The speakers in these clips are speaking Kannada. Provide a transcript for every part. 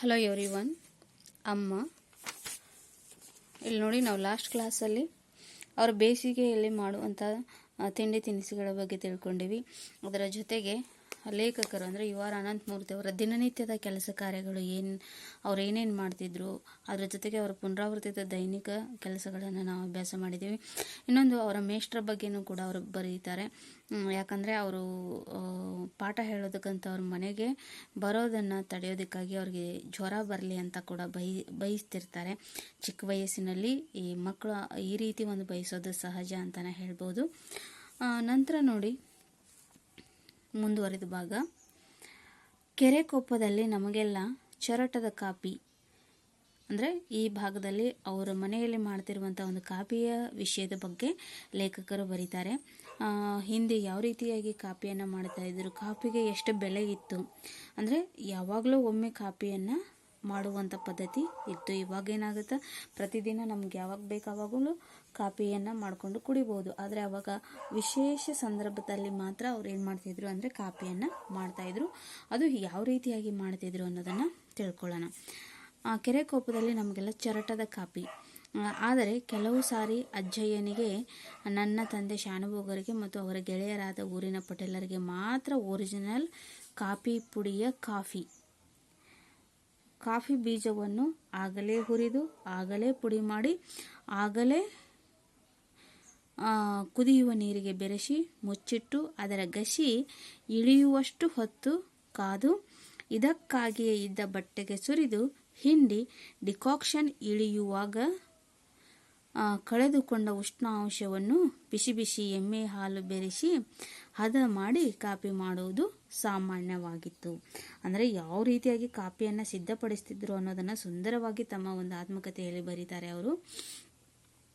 ಹಲೋ ಎವ್ರಿ ಒನ್ ಅಮ್ಮ, ಇಲ್ಲಿ ನೋಡಿ ನಾವು ಲಾಸ್ಟ್ ಕ್ಲಾಸಲ್ಲಿ ಅವ್ರ ಬೇಸಿಗೆಯಲ್ಲಿ ಮಾಡುವಂಥ ತಿಂಡಿ ತಿನಿಸುಗಳ ಬಗ್ಗೆ ತಿಳ್ಕೊಂಡಿವಿ. ಅದರ ಜೊತೆಗೆ ಲೇಖಕರು ಅಂದರೆ ಯು ಆರ್ ಅನಂತಮೂರ್ತಿ ಅವರ ದಿನನಿತ್ಯದ ಕೆಲಸ ಕಾರ್ಯಗಳು ಏನು ಅವ್ರು ಏನೇನು ಮಾಡ್ತಿದ್ರು, ಅದರ ಜೊತೆಗೆ ಅವರ ಪುನರಾವರ್ತಿತ ದೈನಿಕ ಕೆಲಸಗಳನ್ನು ನಾವು ಅಭ್ಯಾಸ ಮಾಡಿದ್ದೀವಿ ಇನ್ನೊಂದು ಅವರ ಮೇಷ್ಟ್ರ ಬಗ್ಗೆನೂ ಕೂಡ ಅವರು ಬರೀತಾರೆ. ಯಾಕಂದರೆ ಅವರು ಪಾಠ ಹೇಳೋದಕ್ಕಂತ ಅವ್ರ ಮನೆಗೆ ಬರೋದನ್ನು ತಡೆಯೋದಕ್ಕಾಗಿ ಅವ್ರಿಗೆ ಜ್ವರ ಬರಲಿ ಅಂತ ಕೂಡ ಬೈ, ಬಯಸ್ತಿರ್ತಾರೆ. ಚಿಕ್ಕ ವಯಸ್ಸಿನಲ್ಲಿ ಈ ಮಕ್ಕಳು ಈ ರೀತಿ ಒಂದು ಬಯಸೋದು ಸಹಜ ಅಂತಲೇ ಹೇಳ್ಬೋದು. ನಂತರ ನೋಡಿ ಮುಂದುವರಿದ ಭಾಗ. ಕೆರೆಕೊಪ್ಪದಲ್ಲಿ ನಮಗೆಲ್ಲ ಚರಟದ ಕಾಪಿ. ಅಂದರೆ ಈ ಭಾಗದಲ್ಲಿ ಅವರ ಮನೆಯಲ್ಲಿ ಮಾಡ್ತಿರುವಂಥ ಒಂದು ಕಾಪಿಯ ವಿಷಯದ ಬಗ್ಗೆ ಲೇಖಕರು ಬರೀತಾರೆ. ಹಿಂದೆ ಯಾವ ರೀತಿಯಾಗಿ ಕಾಪಿಯನ್ನು ಮಾಡ್ತಾ ಇದ್ರು, ಕಾಪಿಗೆ ಎಷ್ಟು ಬೆಲೆ ಇತ್ತು, ಅಂದರೆ ಯಾವಾಗಲೂ ಒಮ್ಮೆ ಕಾಪಿಯನ್ನು ಮಾಡುವಂಥ ಪದ್ಧತಿ ಇತ್ತು. ಇವಾಗ ಏನಾಗುತ್ತೆ? ಪ್ರತಿದಿನ ನಮ್ಗೆ ಯಾವಾಗ ಬೇಕಾವಾಗಲೂ ಕಾಪಿಯನ್ನು ಮಾಡಿಕೊಂಡು ಕುಡಿಬೋದು. ಆದರೆ ಅವಾಗ ವಿಶೇಷ ಸಂದರ್ಭದಲ್ಲಿ ಮಾತ್ರ ಅವ್ರು ಏನು ಮಾಡ್ತಿದ್ರು ಅಂದರೆ ಕಾಪಿಯನ್ನು ಮಾಡ್ತಾಯಿದ್ರು ಅದು ಯಾವ ರೀತಿಯಾಗಿ ಮಾಡ್ತಿದ್ರು ಅನ್ನೋದನ್ನು ತಿಳ್ಕೊಳ್ಳೋಣ. ಆ ಕೆರೆಕೋಪದಲ್ಲಿ ನಮಗೆಲ್ಲ ಚರಟದ ಕಾಪಿ. ಆದರೆ ಕೆಲವು ಸಾರಿ ಅಜ್ಜಯ್ಯನಿಗೆ, ನನ್ನ ತಂದೆ ಶಾನುಭೋಗರಿಗೆ ಮತ್ತು ಅವರ ಗೆಳೆಯರಾದ ಊರಿನ ಪಟೇಲರಿಗೆ ಮಾತ್ರ ಒರಿಜಿನಲ್ ಕಾಫಿ ಪುಡಿಯ ಕಾಫಿ. ಕಾಫಿ ಬೀಜವನ್ನು ಆಗಲೇ ಹುರಿದು, ಆಗಲೇ ಪುಡಿ ಮಾಡಿ, ಆಗಲೇ ಕುದಿಯುವ ನೀರಿಗೆ ಬೆರೆಸಿ, ಮುಚ್ಚಿಟ್ಟು ಅದರ ಗಸಿ ಇಳಿಯುವಷ್ಟು ಹೊತ್ತು ಕಾದು, ಇದಕ್ಕಾಗಿಯೇ ಇದ್ದ ಬಟ್ಟೆಗೆ ಸುರಿದು, ಹಿಂಡಿ ಡಿಕಾಕ್ಷನ್ ಇಳಿಯುವಾಗ ಕಳೆದುಕೊಂಡ ಉಷ್ಣಾಂಶವನ್ನು ಬಿಸಿ ಬಿಸಿ ಎಮ್ಮೆ ಹಾಲು ಬೆರೆಸಿ, ಹದ ಮಾಡಿ ಕಾಪಿ ಮಾಡುವುದು ಸಾಮಾನ್ಯವಾಗಿತ್ತು. ಅಂದರೆ ಯಾವ ರೀತಿಯಾಗಿ ಕಾಪಿಯನ್ನು ಸಿದ್ಧಪಡಿಸ್ತಿದ್ರು ಅನ್ನೋದನ್ನು ಸುಂದರವಾಗಿ ತಮ್ಮ ಒಂದು ಆತ್ಮಕಥೆಯಲ್ಲಿ ಬರೀತಾರೆ ಅವರು.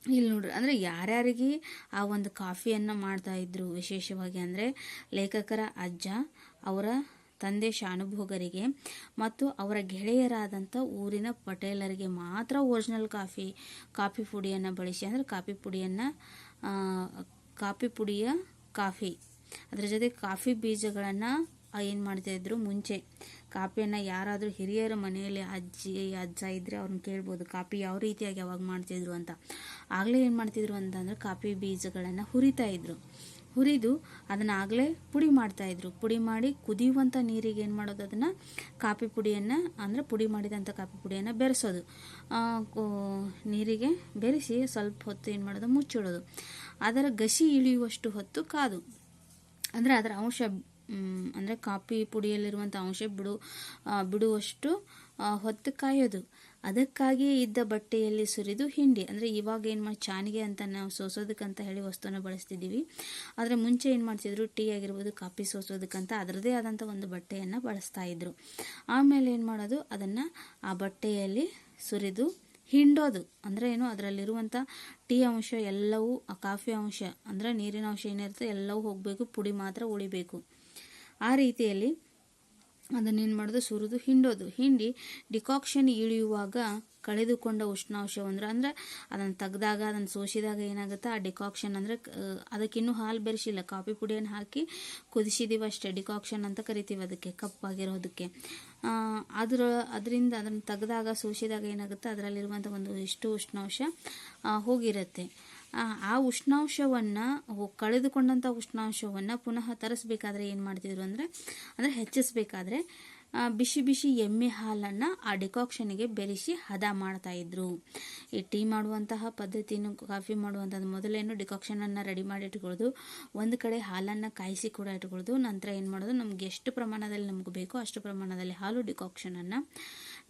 ಇಲ್ಲಿ ನೋಡ್ರಿ, ಅಂದರೆ ಯಾರ್ಯಾರಿಗೆ ಆ ಒಂದು ಕಾಫಿಯನ್ನು ಮಾಡ್ತಾ ಇದ್ರು ವಿಶೇಷವಾಗಿ ಅಂದರೆ ಲೇಖಕರ ಅಜ್ಜ, ಅವರ ತಂದೆ ಶಾನುಭೋಗರಿಗೆ ಮತ್ತು ಅವರ ಗೆಳೆಯರಾದಂಥ ಊರಿನ ಪಟೇಲರಿಗೆ ಮಾತ್ರ ಒರಿಜಿನಲ್ ಕಾಫಿ ಕಾಫಿ ಪುಡಿಯನ್ನು ಬಳಸಿ, ಅಂದರೆ ಕಾಫಿ ಪುಡಿಯನ್ನು ಕಾಫಿ ಪುಡಿಯ ಕಾಫಿ ಅದರ ಜೊತೆ ಕಾಫಿ ಬೀಜಗಳನ್ನು ಏನು ಮಾಡ್ತಾಯಿದ್ರು ಮುಂಚೆ. ಕಾಫಿಯನ್ನು ಯಾರಾದರೂ ಹಿರಿಯರ ಮನೆಯಲ್ಲಿ ಅಜ್ಜಿ, ಅಜ್ಜ ಇದ್ದರೆ ಅವ್ರನ್ನ ಕೇಳ್ಬೋದು, ಕಾಫಿ ಯಾವ ರೀತಿಯಾಗಿ ಅವಾಗ ಮಾಡ್ತಿದ್ರು ಅಂತ. ಆಗಲೇ ಏನು ಮಾಡ್ತಿದ್ರು ಅಂತಂದ್ರೆ ಕಾಫಿ ಬೀಜಗಳನ್ನು ಹುರಿತಾ ಇದ್ರು. ಹುರಿದು ಅದನ್ನು ಆಗಲೇ ಪುಡಿ ಮಾಡ್ತಾಯಿದ್ರು ಪುಡಿ ಮಾಡಿ ಕುದಿಯುವಂಥ ನೀರಿಗೆ ಏನು ಮಾಡೋದು ಅದನ್ನು? ಕಾಫಿ ಪುಡಿಯನ್ನು, ಅಂದರೆ ಪುಡಿ ಮಾಡಿದಂಥ ಕಾಫಿ ಪುಡಿಯನ್ನು ಬೆರೆಸೋದು. ನೀರಿಗೆ ಬೆರೆಸಿ ಸ್ವಲ್ಪ ಹೊತ್ತು ಏನು ಮಾಡೋದು? ಮುಚ್ಚಿಡೋದು. ಅದರ ಗಸಿ ಇಳಿಯುವಷ್ಟು ಹೊತ್ತು ಕಾದು. ಅಂದರೆ ಅದರ ಅಂಶ ಅಂದರೆ ಕಾಫಿ ಪುಡಿಯಲ್ಲಿರುವಂಥ ಅಂಶ ಬಿಡು ಬಿಡುವಷ್ಟು ಹೊತ್ತು ಕಾಯೋದು. ಅದಕ್ಕಾಗಿ ಇದ್ದ ಬಟ್ಟೆಯಲ್ಲಿ ಸುರಿದು ಹಿಂಡಿ. ಅಂದರೆ ಇವಾಗ ಏನು ಮಾಡಿ ಚಾನಿಗೆ ಅಂತ ನಾವು ಸೋಸೋದಕ್ಕಂತ ಹೇಳಿ ವಸ್ತುನ ಬಳಸ್ತಿದ್ದೀವಿ. ಆದರೆ ಮುಂಚೆ ಏನು ಮಾಡ್ತಿದ್ರು, ಟೀ ಆಗಿರ್ಬೋದು, ಕಾಫಿ ಸೋಸೋದಕ್ಕಂತ ಅದರದೇ ಆದಂಥ ಒಂದು ಬಟ್ಟೆಯನ್ನು ಬಳಸ್ತಾ ಇದ್ರು. ಆಮೇಲೆ ಏನು ಮಾಡೋದು, ಅದನ್ನು ಆ ಬಟ್ಟೆಯಲ್ಲಿ ಸುರಿದು ಹಿಂಡೋದು. ಅಂದರೆ ಏನು? ಅದರಲ್ಲಿರುವಂಥ ಟೀ ಅಂಶ ಎಲ್ಲವೂ, ಆ ಕಾಫಿ ಅಂಶ ಅಂದರೆ ನೀರಿನ ಅಂಶ ಏನಿರುತ್ತೆ ಎಲ್ಲವೂ ಹೋಗಬೇಕು, ಪುಡಿ ಮಾತ್ರ ಉಳಿಬೇಕು. ಆ ರೀತಿಯಲ್ಲಿ ಅದನ್ನೇನು ಮಾಡೋದು? ಸುರಿದು, ಹಿಂಡೋದು. ಹಿಂಡಿ ಡಿಕಾಕ್ಷನ್ ಇಳಿಯುವಾಗ ಕಳೆದುಕೊಂಡ ಉಷ್ಣಾಂಶ ಅಂದ್ರೆ, ಅಂದರೆ ಅದನ್ನು ತೆಗ್ದಾಗ, ಅದನ್ನು ಸೋಸಿದಾಗ ಏನಾಗುತ್ತೆ? ಆ ಡಿಕಾಕ್ಷನ್ ಅಂದರೆ ಅದಕ್ಕಿನ್ನೂ ಹಾಲು ಬೆರೆಸಿಲ್ಲ. ಕಾಫಿ ಪುಡಿಯನ್ನು ಹಾಕಿ ಕುದಿಸಿದೀವಿ ಅಷ್ಟೇ ಡಿಕಾಕ್ಷನ್ ಅಂತ ಕರಿತೀವಿ ಅದಕ್ಕೆ, ಕಪ್ಪಾಗಿರೋದಕ್ಕೆ. ಅದರ ಅದರಿಂದ ಅದನ್ನು ತೆಗೆದಾಗ ಸೋಸಿದಾಗ ಏನಾಗುತ್ತೆ? ಅದರಲ್ಲಿರುವಂಥ ಒಂದು ಇಷ್ಟು ಉಷ್ಣಾಂಶ ಹೋಗಿರುತ್ತೆ. ಆ, ಉಷ್ಣಾಂಶವನ್ನು ಕಳೆದುಕೊಂಡಂಥ ಉಷ್ಣಾಂಶವನ್ನು ಪುನಃ ತರಿಸ್ಬೇಕಾದ್ರೆ ಏನು ಮಾಡ್ತಿದ್ರು ಅಂದರೆ ಅಂದರೆ ಹೆಚ್ಚಿಸ್ಬೇಕಾದ್ರೆ ಬಿಸಿ ಬಿಸಿ ಎಮ್ಮೆ ಹಾಲನ್ನು ಆ ಡಿಕಾಕ್ಷನ್ಗೆ ಬೆರೆಸಿ ಹದ ಮಾಡ್ತಾ ಇದ್ರು. ಈ ಟೀ ಮಾಡುವಂತಹ ಪದ್ಧತಿಯನ್ನು ಕಾಫಿ ಮಾಡುವಂಥದ್ದು ಮೊದಲೇನು ಡಿಕಾಕ್ಷನನ್ನು ರೆಡಿ ಮಾಡಿ ಇಟ್ಕೊಳ್ಳೋದು, ಒಂದು ಕಡೆ ಹಾಲನ್ನು ಕಾಯಿಸಿ ಕೂಡ ಇಟ್ಕೊಳ್ಳೋದು, ನಂತರ ಏನು ಮಾಡೋದು ನಮ್ಗೆ ಎಷ್ಟು ಪ್ರಮಾಣದಲ್ಲಿ ನಮ್ಗೆ ಬೇಕೋ ಅಷ್ಟು ಪ್ರಮಾಣದಲ್ಲಿ ಹಾಲು ಡಿಕಾಕ್ಷನನ್ನು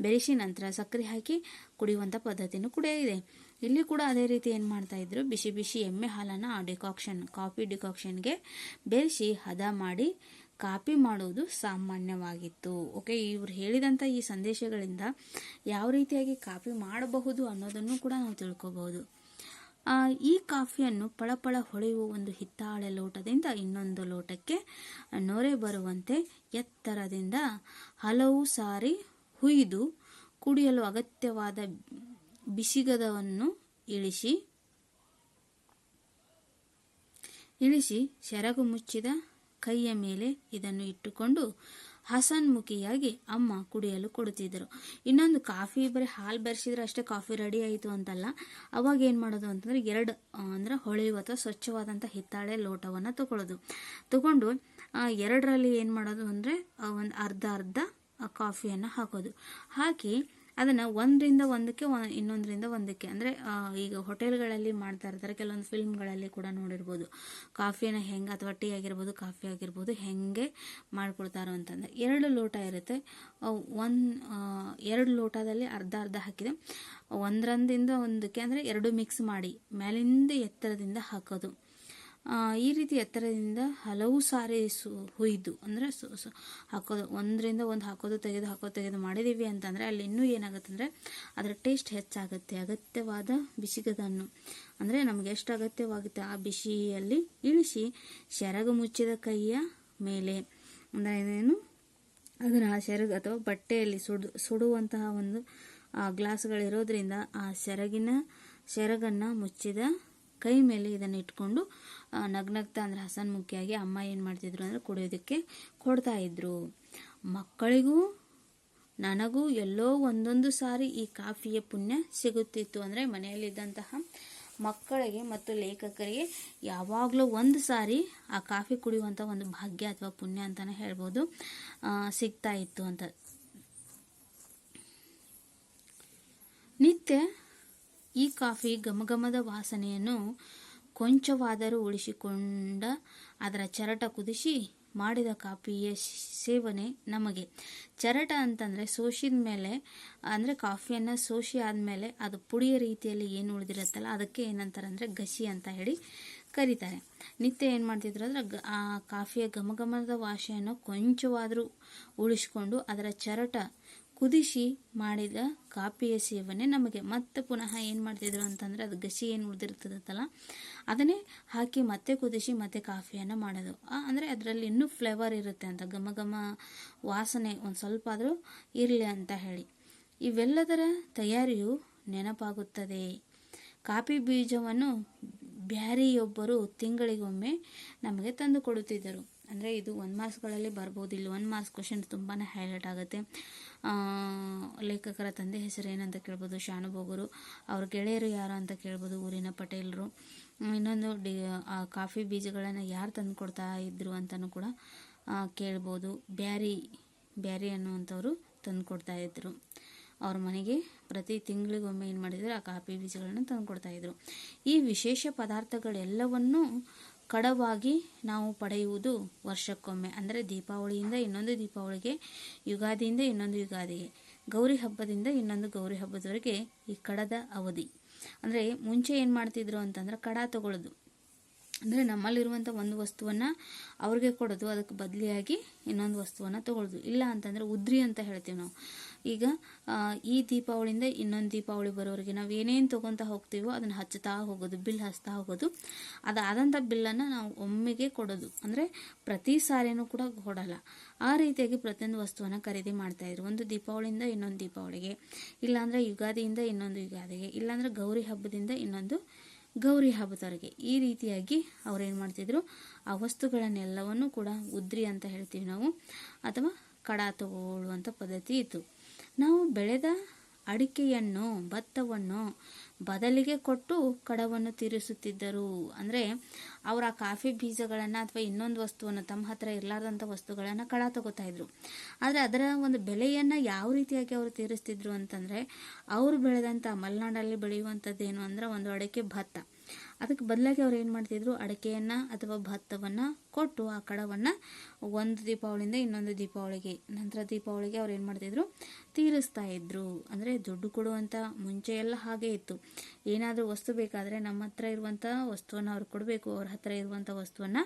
ಬೆರೆಸಿ ನಂತರ ಸಕ್ಕರೆ ಹಾಕಿ ಕುಡಿಯುವಂಥ ಪದ್ಧತಿನೂ ಕೂಡ ಇದೆ. ಇಲ್ಲಿ ಕೂಡ ಅದೇ ರೀತಿ ಏನು ಮಾಡ್ತಾ ಇದ್ರು, ಬಿಸಿ ಬಿಸಿ ಎಮ್ಮೆ ಹಾಲನ್ನು ಆ ಡಿಕಾಕ್ಷನ್, ಕಾಫಿ ಡಿಕಾಕ್ಷನ್ಗೆ ಬೆರೆಸಿ ಹದ ಮಾಡಿ ಕಾಪಿ ಮಾಡುವುದು ಸಾಮಾನ್ಯವಾಗಿತ್ತು. ಓಕೆ, ಇವರು ಹೇಳಿದಂಥ ಈ ಸಂದೇಶಗಳಿಂದ ಯಾವ ರೀತಿಯಾಗಿ ಕಾಪಿ ಮಾಡಬಹುದು ಅನ್ನೋದನ್ನು ಕೂಡ ನಾವು ತಿಳ್ಕೊಬಹುದು. ಈ ಕಾಫಿಯನ್ನು ಪಳಪಳ ಹೊಳೆಯುವ ಒಂದು ಹಿತ್ತಾಳೆ ಲೋಟದಿಂದ ಇನ್ನೊಂದು ಲೋಟಕ್ಕೆ ನೊರೆ ಬರುವಂತೆ ಎತ್ತರದಿಂದ ಹಲವು ಸಾರಿ ಹುಯ್ದು ಕುಡಿಯಲು ಅಗತ್ಯವಾದ ಬಿಸಿಗದವನ್ನು ಇಳಿಸಿ ಇಳಿಸಿ ಸೆರಗು ಮುಚ್ಚಿದ ಕೈಯ ಮೇಲೆ ಇದನ್ನು ಇಟ್ಟುಕೊಂಡು ಹಸನ್ಮುಖಿಯಾಗಿ ಅಮ್ಮ ಕುಡಿಯಲು ಕೊಡುತ್ತಿದ್ದರು. ಇನ್ನೊಂದು ಕಾಫಿ ಬರೀ ಹಾಲು ಬೆರೆಸಿದ್ರೆ ಅಷ್ಟೇ ಕಾಫಿ ರೆಡಿ ಆಯಿತು ಅಂತಲ್ಲ. ಅವಾಗ ಏನು ಮಾಡೋದು ಅಂತಂದರೆ ಎರಡು ಅಂದರೆ ಹೊಳೆಯುವ ಅಥವಾ ಸ್ವಚ್ಛವಾದಂಥ ಹಿತ್ತಾಳೆ ಲೋಟವನ್ನು ತಗೊಳ್ಳೋದು. ತಗೊಂಡು ಎರಡರಲ್ಲಿ ಏನು ಮಾಡೋದು ಅಂದರೆ ಒಂದು ಅರ್ಧ ಅರ್ಧ ಕಾಫಿಯನ್ನು ಹಾಕೋದು. ಹಾಕಿ ಅದನ್ನು ಒಂದರಿಂದ ಒಂದಕ್ಕೆ ಇನ್ನೊಂದರಿಂದ ಒಂದಕ್ಕೆ. ಅಂದರೆ ಈಗ ಹೋಟೆಲ್ಗಳಲ್ಲಿ ಮಾಡ್ತಾ ಇರ್ತಾರೆ. ಕೆಲವೊಂದು ಫಿಲ್ಮ್ಗಳಲ್ಲಿ ಕೂಡ ನೋಡಿರ್ಬೋದು. ಕಾಫಿನ ಹೆಂಗೆ, ಅಥವಾ ಟೀ ಆಗಿರ್ಬೋದು, ಕಾಫಿ ಆಗಿರ್ಬೋದು, ಹೆಂಗೆ ಮಾಡ್ಕೊಳ್ತಾರೋ ಅಂತಂದರೆ ಎರಡು ಲೋಟ ಇರುತ್ತೆ. ಒಂದು ಎರಡು ಲೋಟದಲ್ಲಿ ಅರ್ಧ ಅರ್ಧ ಹಾಕಿದೆ. ಒಂದರಂದಿಂದ ಒಂದಕ್ಕೆ ಅಂದರೆ ಎರಡು ಮಿಕ್ಸ್ ಮಾಡಿ, ಮೇಲಿಂದ ಎತ್ತರದಿಂದ ಹಾಕೋದು. ಈ ರೀತಿ ಎತ್ತರದಿಂದ ಹಲವು ಸಾರಿ ಸು, ಹುಯ್ದು, ಅಂದರೆ ಸು ಸು, ಹಾಕೋದು, ಒಂದರಿಂದ ಒಂದು ಹಾಕೋದು, ತೆಗೆದು ಹಾಕೋದು, ತೆಗೆದು ಮಾಡಿದ್ದೀವಿ ಅಂತಂದರೆ ಅಲ್ಲಿ ಇನ್ನೂ ಏನಾಗುತ್ತೆ ಅಂದರೆ ಅದರ ಟೇಸ್ಟ್ ಹೆಚ್ಚಾಗುತ್ತೆ. ಅಗತ್ಯವಾದ ಬಿಸಿಗದನ್ನು, ಅಂದರೆ ನಮಗೆ ಎಷ್ಟು ಅಗತ್ಯವಾಗುತ್ತೆ ಆ ಬಿಸಿಯಲ್ಲಿ ಇಳಿಸಿ ಸೆರಗು ಮುಚ್ಚಿದ ಕೈಯ ಮೇಲೆ, ಅಂದರೆ ಏನೇನು ಅದನ್ನು ಆ ಸೆರಗು ಅಥವಾ ಬಟ್ಟೆಯಲ್ಲಿ ಸುಡು, ಸುಡುವಂತಹ ಒಂದು ಗ್ಲಾಸ್ಗಳಿರೋದ್ರಿಂದ ಆ ಸೆರಗಿನ, ಸೆರಗನ್ನು ಮುಚ್ಚಿದ ಕೈ ಮೇಲೆ ಇದನ್ನು ಇಟ್ಕೊಂಡು ನಗ್ನಗ್ತಾ ಹಸನ್ ಮುಖಿಯಾಗಿ ಅಮ್ಮ ಏನು ಮಾಡ್ತಿದ್ರು ಅಂದ್ರೆ ಕುಡಿಯೋದಕ್ಕೆ ಕೊಡ್ತಾ ಇದ್ರು. ಮಕ್ಕಳಿಗೂ ನನಗೂ ಎಲ್ಲೋ ಒಂದೊಂದು ಸಾರಿ ಈ ಕಾಫಿಯ ಪುಣ್ಯ ಸಿಗುತ್ತಿತ್ತು ಅಂದರೆ ಮನೆಯಲ್ಲಿದ್ದಂತಹ ಮಕ್ಕಳಿಗೆ ಮತ್ತು ಲೇಖಕರಿಗೆ ಯಾವಾಗಲೂ ಒಂದು ಸಾರಿ ಆ ಕಾಫಿ ಕುಡಿಯುವಂಥ ಒಂದು ಭಾಗ್ಯ ಅಥವಾ ಪುಣ್ಯ ಅಂತಲೇ ಹೇಳ್ಬೋದು. ಸಿಗ್ತಾ ಇತ್ತು ಅಂತ. ನಿತ್ಯ ಈ ಕಾಫಿ ಗಮಗಮದ ವಾಸನೆಯನ್ನು ಕೊಂಚವಾದರೂ ಉಳಿಸಿಕೊಂಡ ಅದರ ಚರಟ ಕುದಿಸಿ ಮಾಡಿದ ಕಾಫಿಯ ಸೇವನೆ ನಮಗೆ. ಚರಟ ಅಂತಂದರೆ ಸೋಸಿದ ಮೇಲೆ, ಅಂದರೆ ಕಾಫಿಯನ್ನು ಸೋಸಿ ಆದಮೇಲೆ ಅದು ಪುಡಿಯ ರೀತಿಯಲ್ಲಿ ಏನು ಉಳಿದಿರುತ್ತಲ್ಲ ಅದಕ್ಕೆ ಏನಂತಾರೆ ಅಂದರೆ ಗಸಿ ಅಂತ ಹೇಳಿ ಕರೀತಾರೆ. ನಿತ್ಯ ಏನು ಮಾಡ್ತಿದ್ರು ಅಂದರೆ ಆ ಕಾಫಿಯ ಘಮಘಮದ ವಾಸೆಯನ್ನು ಕೊಂಚವಾದರೂ ಉಳಿಸ್ಕೊಂಡು ಅದರ ಚರಟ ಕುದಿಸಿ ಮಾಡಿದ ಕಾಫಿಯ ಸೇವನೆ ನಮಗೆ ಮತ್ತೆ ಪುನಃ ಏನು ಮಾಡ್ತಿದ್ರು ಅಂತಂದರೆ ಅದು ಗಸಿ ಏನು ಉಳಿದಿರ್ತದತ್ತಲ್ಲ, ಅದನ್ನೇ ಹಾಕಿ ಮತ್ತೆ ಕುದಿಸಿ ಮತ್ತೆ ಕಾಫಿಯನ್ನು ಮಾಡೋದು. ಅಂದರೆ ಅದರಲ್ಲಿ ಇನ್ನೂ ಫ್ಲೇವರ್ ಇರುತ್ತೆ ಅಂತ, ಘಮ ಘಮ ವಾಸನೆ ಒಂದು ಸ್ವಲ್ಪ ಆದರೂ ಇರಲಿ ಅಂತ ಹೇಳಿ. ಇವೆಲ್ಲದರ ತಯಾರಿಯು ನೆನಪಾಗುತ್ತದೆ. ಕಾಫಿ ಬೀಜವನ್ನು ಬ್ಯಾರಿಯೊಬ್ಬರು ತಿಂಗಳಿಗೊಮ್ಮೆ ನಮಗೆ ತಂದು ಕೊಡುತ್ತಿದ್ದರು. ಅಂದರೆ ಇದು ಒನ್ ಮಾರ್ಕ್ಸ್ಗಳಲ್ಲಿ ಬರ್ಬೋದು ಇಲ್ಲಿ ಒನ್ ಮಾರ್ಕ್ಸ್ ಕ್ವಶನ್ ತುಂಬಾ ಹೈಲೈಟ್ ಆಗುತ್ತೆ. ಲೇಖಕರ ತಂದೆ ಹೆಸರು ಏನಂತ ಕೇಳ್ಬೋದು? ಶಾನುಭೋಗರು ಅವ್ರ ಗೆಳೆಯರು ಯಾರು ಅಂತ ಕೇಳ್ಬೋದು ಊರಿನ ಪಟೇಲರು. ಇನ್ನೊಂದು ಡಿ ಕಾಫಿ ಬೀಜಗಳನ್ನು ಯಾರು ತಂದು ಕೊಡ್ತಾ ಇದ್ರು ಅಂತಲೂ ಕೂಡ ಕೇಳ್ಬೋದು. ಬ್ಯಾರಿ ಬ್ಯಾರಿ ಅನ್ನುವಂಥವ್ರು ತಂದು ಕೊಡ್ತಾ ಇದ್ರು. ಅವ್ರ ಮನೆಗೆ ಪ್ರತಿ ತಿಂಗಳಿಗೊಮ್ಮೆ ಏನು ಮಾಡಿದ್ರು? ಆ ಕಾಫಿ ಬೀಜಗಳನ್ನು ತಂದು ಕೊಡ್ತಾಯಿದ್ರು ಈ ವಿಶೇಷ ಪದಾರ್ಥಗಳೆಲ್ಲವನ್ನೂ ಕಡವಾಗಿ ನಾವು ಪಡೆಯುವುದು ವರ್ಷಕ್ಕೊಮ್ಮೆ. ಅಂದರೆ ದೀಪಾವಳಿಯಿಂದ ಇನ್ನೊಂದು ದೀಪಾವಳಿಗೆ, ಯುಗಾದಿಯಿಂದ ಇನ್ನೊಂದು ಯುಗಾದಿಗೆ, ಗೌರಿ ಹಬ್ಬದಿಂದ ಇನ್ನೊಂದು ಗೌರಿ ಹಬ್ಬದವರೆಗೆ ಈ ಕಡದ ಅವಧಿ. ಅಂದರೆ ಮುಂಚೆ ಏನು ಮಾಡ್ತಿದ್ರು ಅಂತಂದ್ರೆ ಕಡ ತಗೊಳ್ಳೋದು ಅಂದರೆ ನಮ್ಮಲ್ಲಿರುವಂಥ ಒಂದು ವಸ್ತುವನ್ನು ಅವ್ರಿಗೆ ಕೊಡೋದು, ಅದಕ್ಕೆ ಬದಲಿಯಾಗಿ ಇನ್ನೊಂದು ವಸ್ತುವನ್ನು ತಗೊಳ್ಳೋದು ಇಲ್ಲ ಅಂತಂದರೆ ಉದ್ರಿ ಅಂತ ಹೇಳ್ತೀವಿ ನಾವು. ಈಗ ಈ ದೀಪಾವಳಿಯಿಂದ ಇನ್ನೊಂದು ದೀಪಾವಳಿ ಬರೋವರೆಗೆ ನಾವು ಏನೇನು ತೊಗೊತಾ ಹೋಗ್ತೀವೋ ಅದನ್ನು ಹಚ್ಚುತ್ತಾ ಹೋಗೋದು, ಬಿಲ್ ಹಚ್ತಾ ಹೋಗೋದು. ಅದಾದಂಥ ಬಿಲ್ಲನ್ನು ನಾವು ಒಮ್ಮೆಗೆ ಕೊಡೋದು. ಅಂದರೆ ಪ್ರತಿ ಸಾರಿನೂ ಕೂಡ ಕೊಡಲ್ಲ. ಆ ರೀತಿಯಾಗಿ ಪ್ರತಿಯೊಂದು ವಸ್ತುವನ್ನು ಖರೀದಿ ಮಾಡ್ತಾಯಿದ್ರು ಒಂದು ದೀಪಾವಳಿಯಿಂದ ಇನ್ನೊಂದು ದೀಪಾವಳಿಗೆ, ಇಲ್ಲಾಂದರೆ ಯುಗಾದಿಯಿಂದ ಇನ್ನೊಂದು ಯುಗಾದಿಗೆ, ಇಲ್ಲಾಂದರೆ ಗೌರಿ ಹಬ್ಬದಿಂದ ಇನ್ನೊಂದು ಗೌರಿ ಹಬ್ಬದವರೆಗೆ. ಈ ರೀತಿಯಾಗಿ ಅವ್ರು ಏನು ಮಾಡ್ತಿದ್ರು? ಆ ವಸ್ತುಗಳನ್ನೆಲ್ಲವನ್ನು ಕೂಡ ಉದ್ರಿ ಅಂತ ಹೇಳ್ತೀವಿ ನಾವು. ಅಥವಾ ಕಡ ತಗೊಳ್ಳುವಂಥ ಪದ್ಧತಿ ಇತ್ತು. ನಾವು ಬೆಳೆದ ಅಡಿಕೆಯನ್ನು, ಭತ್ತವನ್ನು ಬದಲಿಗೆ ಕೊಟ್ಟು ಕಡವನ್ನು ತೀರಿಸುತ್ತಿದ್ದರು. ಅಂದರೆ ಅವರ ಕಾಫಿ ಬೀಜಗಳನ್ನು ಅಥವಾ ಇನ್ನೊಂದು ವಸ್ತುವನ್ನು ತಮ್ಮ ಹತ್ರ ಇರಲಾರ್ದಂಥ ವಸ್ತುಗಳನ್ನು ಕಳ ತಗೋತಾ ಇದ್ರು. ಆದರೆ ಅದರ ಒಂದು ಬೆಲೆಯನ್ನು ಯಾವ ರೀತಿಯಾಗಿ ಅವರು ತೀರಿಸ್ತಿದ್ರು ಅಂತಂದರೆ, ಅವರು ಬೆಳೆದಂಥ ಮಲೆನಾಡಲ್ಲಿ ಬೆಳೆಯುವಂಥದ್ದೇನು ಅಂದರೆ ಒಂದು ಅಡಿಕೆ ಭತ್ತ. ಅದಕ್ಕೆ ಬದಲಾಗಿ ಅವ್ರು ಏನು ಮಾಡ್ತಿದ್ರು? ಅಡಕೆಯನ್ನು ಅಥವಾ ಭತ್ತವನ್ನು ಕೊಟ್ಟು ಆ ಕಡವನ್ನು ಒಂದು ದೀಪಾವಳಿಯಿಂದ ಇನ್ನೊಂದು ದೀಪಾವಳಿಗೆ, ನಂತರ ದೀಪಾವಳಿಗೆ ಅವ್ರು ಏನು ಮಾಡ್ತಿದ್ರು? ತೀರಿಸ್ತಾ ಇದ್ರು. ಅಂದರೆ ದುಡ್ಡು ಕೊಡುವಂಥ ಮುಂಚೆ ಎಲ್ಲ ಹಾಗೆ ಇತ್ತು. ಏನಾದರೂ ವಸ್ತು ಬೇಕಾದರೆ ನಮ್ಮ ಹತ್ರ ಇರುವಂಥ ವಸ್ತುವನ್ನು ಅವ್ರು ಕೊಡಬೇಕು. ಅವ್ರ ಹತ್ರ ಇರುವಂಥ ವಸ್ತುವನ್ನು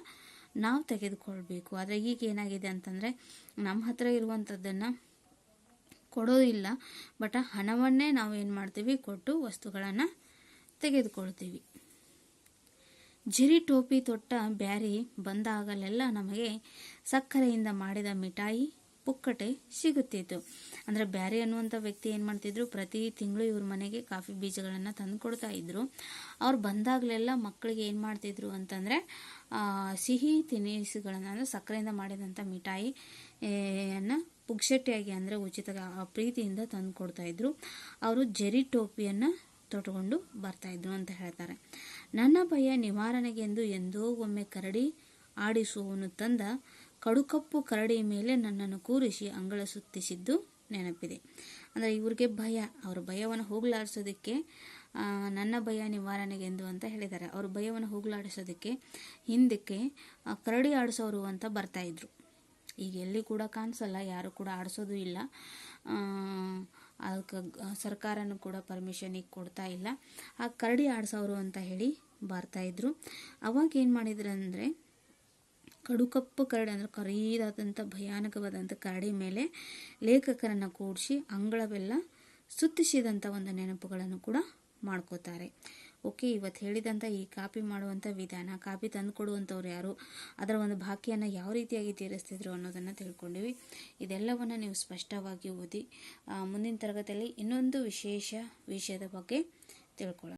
ನಾವು ತೆಗೆದುಕೊಳ್ಬೇಕು. ಆದರೆ ಈಗ ಏನಾಗಿದೆ ಅಂತಂದರೆ ನಮ್ಮ ಹತ್ರ ಇರುವಂಥದ್ದನ್ನು ಕೊಡೋದಿಲ್ಲ. ಬಟ್ ಹಣವನ್ನೇ ನಾವು ಏನು ಮಾಡ್ತೀವಿ? ಕೊಟ್ಟು ವಸ್ತುಗಳನ್ನು ತೆಗೆದುಕೊಳ್ತೀವಿ. ಜಿರಿ ಟೋಪಿ ತೊಟ್ಟ ಬ್ಯಾರಿ ಬಂದಾಗಲೆಲ್ಲ ನಮಗೆ ಸಕ್ಕರೆಯಿಂದ ಮಾಡಿದ ಮಿಠಾಯಿ ಪುಕ್ಕಟೆ ಸಿಗುತ್ತಿತ್ತು. ಅಂದರೆ ಬ್ಯಾರಿ ಅನ್ನುವಂಥ ವ್ಯಕ್ತಿ ಏನು ಮಾಡ್ತಿದ್ರು, ಪ್ರತಿ ತಿಂಗಳು ಇವ್ರ ಮನೆಗೆ ಕಾಫಿ ಬೀಜಗಳನ್ನು ತಂದು ಕೊಡ್ತಾ ಇದ್ರು. ಅವ್ರು ಬಂದಾಗಲೆಲ್ಲ ಮಕ್ಕಳಿಗೆ ಏನು ಮಾಡ್ತಿದ್ರು ಅಂತಂದರೆ ಸಿಹಿ ತಿನಿಸುಗಳನ್ನು, ಅಂದರೆ ಸಕ್ಕರೆಯಿಂದ ಮಾಡಿದಂಥ ಮಿಠಾಯಿ ಅನ್ನು ಪುಗ್ಸಟ್ಟೆಯಾಗಿ ಅಂದರೆ ಉಚಿತ ಪ್ರೀತಿಯಿಂದ ತಂದು ಕೊಡ್ತಾಯಿದ್ರು ಅವರು ಜರಿ ಟೋಪಿಯನ್ನು ತೊಟ್ಕೊಂಡು ಬರ್ತಾಯಿದ್ರು ಅಂತ ಹೇಳ್ತಾರೆ. ನನ್ನ ಭಯ ನಿವಾರಣೆಗೆಂದು ಎಂದೋ ಒಮ್ಮೆ ಕರಡಿ ಆಡಿಸುವನು ತಂದ ಕಡುಕಪ್ಪು ಕರಡಿ ಮೇಲೆ ನನ್ನನ್ನು ಕೂರಿಸಿ ಅಂಗಳ ಸುತ್ತಿಸಿದ್ದು ನೆನಪಿದೆ. ಅಂದರೆ ಇವ್ರಿಗೆ ಭಯ, ಅವ್ರ ಭಯವನ್ನು ಹೋಗಲಾಡಿಸೋದಕ್ಕೆ ನನ್ನ ಭಯ ನಿವಾರಣೆಗೆಂದು ಅಂತ ಹೇಳಿದ್ದಾರೆ. ಅವ್ರ ಭಯವನ್ನು ಹೋಗಲಾಡಿಸೋದಕ್ಕೆ ಹಿಂದಕ್ಕೆ ಕರಡಿ ಆಡಿಸೋರು ಅಂತ ಬರ್ತಾಯಿದ್ರು. ಈಗ ಎಲ್ಲಿ ಕೂಡ ಕಾಣಿಸಲ್ಲ, ಯಾರು ಕೂಡ ಆಡಿಸೋದು ಇಲ್ಲ. ಅದಕ್ಕೆ ಸರ್ಕಾರನು ಕೂಡ ಪರ್ಮಿಷನ್ ಈಗ ಕೊಡ್ತಾ ಇಲ್ಲ. ಆ ಕರಡಿ ಆಡಿಸೋರು ಅಂತ ಹೇಳಿ ಬರ್ತಾಯಿದ್ರು ಅವಾಗ ಏನು ಮಾಡಿದ್ರು ಅಂದರೆ, ಕಡುಕಪ್ಪು ಕರಡಿ ಅಂದರೆ ಕರೀದಾದಂಥ ಭಯಾನಕವಾದಂಥ ಕರಡಿ ಮೇಲೆ ಲೇಖಕರನ್ನು ಕೂಡಿಸಿ ಅಂಗಳವೆಲ್ಲ ಸುತ್ತಿಸಿದಂಥ ಒಂದು ನೆನಪುಗಳನ್ನು ಕೂಡ ಮಾಡ್ಕೋತಾರೆ. ಓಕೆ ಇವತ್ತು ಹೇಳಿದಂಥ ಈ ಕಾಪಿ ಮಾಡುವಂಥ ವಿಧಾನ, ಕಾಪಿ ತಂದು ಕೊಡುವಂಥವ್ರು ಯಾರು, ಅದರ ಒಂದು ಬಾಕಿಯನ್ನು ಯಾವ ರೀತಿಯಾಗಿ ತೀರಿಸ್ತಿದ್ರು ಅನ್ನೋದನ್ನು ತಿಳ್ಕೊಂಡಿವಿ. ಇದೆಲ್ಲವನ್ನು ನೀವು ಸ್ಪಷ್ಟವಾಗಿ ಓದಿ ಮುಂದಿನ ತರಗತಿಯಲ್ಲಿ ಇನ್ನೊಂದು ವಿಶೇಷ ವಿಷಯದ ಬಗ್ಗೆ ತಿಳ್ಕೊಳ್ಳೋಣ.